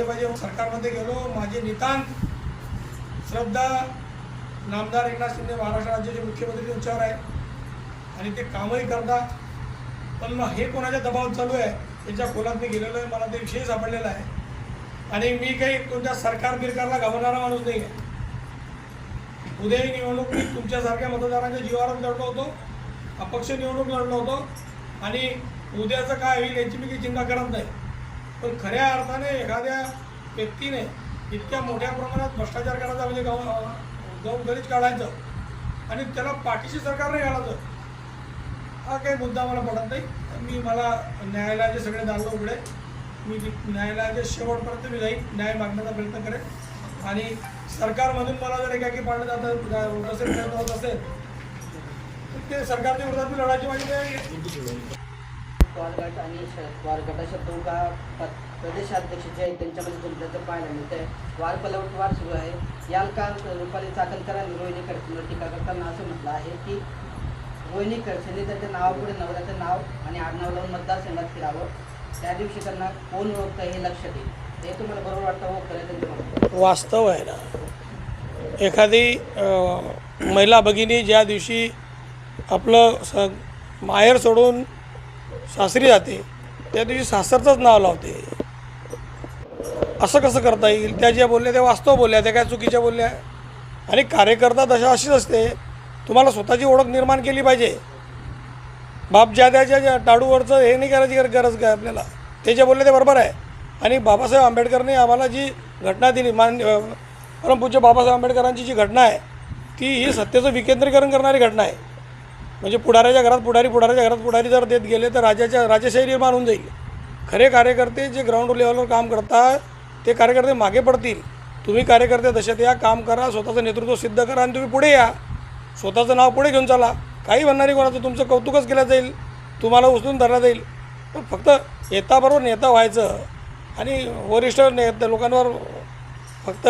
ते सरकारमध्ये गेलो माझे नितांत श्रद्धा नामदार एकनाथ शिंदे महाराष्ट्र राज्याचे मुख्यमंत्री त्यांच्यावर आहे आणि ते कामही करतात. पण मग हे कोणाच्या दबावात चालू आहे? त्याच्या खोलात मी गेलेलो आहे. मला ते विषय सापडलेला आहे. आणि मी काही कोणत्या सरकार बिरकारला घाबरणारा माणूस नाही आहे उद्याही निवडणूक मी तुमच्यासारख्या मतदारांच्या जीवावर लढलो होतो. अपक्ष निवडणूक लढलो होतो. आणि उद्याचं काय होईल याची मी काही चिंता करत नाही. पण खऱ्या अर्थाने एखाद्या व्यक्तीने इतक्या मोठ्या प्रमाणात भ्रष्टाचार करायचा म्हणजे गाव गाव घरीच काढायचं आणि त्याला पाठीशी सरकारने घालायचं. हा काही मुद्दा मला पडत नाही. मी मला न्यायालयाचे सगळे दार उघडे. मी न्यायालयाच्या शेवटपर्यंत मी जाईन न्याय मागण्याचा प्रयत्न करेन. आणि सरकारमधून मला जर एकाकी पाडलं जातं होत असेल प्रयत्न होत असेल तर ते सरकारच्या विरोधात मी लढायची माझी पवार गट आणि शरद पवार गटाच्या प- प्रदेशाध्यक्ष जे आहेत त्यांच्यामध्ये तुमचं पाहायला मिळतंय. वार पलटवार सुरू आहे. याल का रुपाली चाकणकरांनी रोहिणी खडसेंवर टीका करताना असं म्हटलं आहे की रोहिणी खडसेंनी त्यांच्या नावापुढे नवऱ्याचं नाव आणि आडनाव लावून मतदारसंघात फिरावं. त्या दिवशी त्यांना कोण ओळखतं हे लक्ष देईल हे तुम्हाला बरोबर वाटतं हो? खरं वास्तव आहे ना. एखादी महिला भगिनी ज्या दिवशी आपलं स माहेर सोडून सासरी जाते त्या दिवशी सासरचंच नाव लावते. असं कसं करता येईल? त्या ज्या बोलल्या त्या वास्तव बोलल्या त्या काय चुकीच्या बोलल्या? आणि कार्यकर्ता दशा अशीच असते. तुम्हाला स्वतःची ओळख निर्माण केली पाहिजे. बाप ज्या त्याच्या ज्या टाडूवरचं हे नाही करायची गरज काय आपल्याला? ते जे बोलले ते बरोबर आहे. आणि बाबासाहेब आंबेडकरने आम्हाला जी घटना दिली मान परमपूज्य बाबासाहेब आंबेडकरांची जी घटना आहे ती ही सत्तेचं विकेंद्रीकरण करणारी घटना आहे. म्हणजे पुढाऱ्याच्या घरात पुढारी पुढाऱ्याच्या घरात पुढारी जर देत गेले तर राजाच्या राजेशाही निर्माण होऊन जाईल. खरे कार्यकर्ते जे ग्राउंड लेवलवर काम करतात ते कार्यकर्ते मागे पडतील. तुम्ही कार्यकर्ते दशेत या काम करा स्वतःचं नेतृत्व सिद्ध करा आणि तुम्ही पुढे या. स्वतःचं नाव पुढे घेऊन चला. काही म्हणणारी कोणाचं तुमचं कौतुकच केलं जाईल. तुम्हाला उचलून धरला जाईल. पण फक्त नेताबरोबर नेता व्हायचं आणि वरिष्ठ नेते लोकांवर फक्त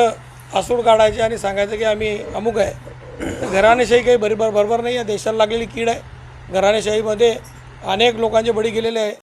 आसूड काढायचे आणि सांगायचं की आम्ही अमुक आहे. घराणेशाही काही बरोबर बरोबर नाही आहे. देशाला लागलेली कीड आहे. घराणेशाहीमध्ये अनेक लोकांचे बळी गेलेले आहे.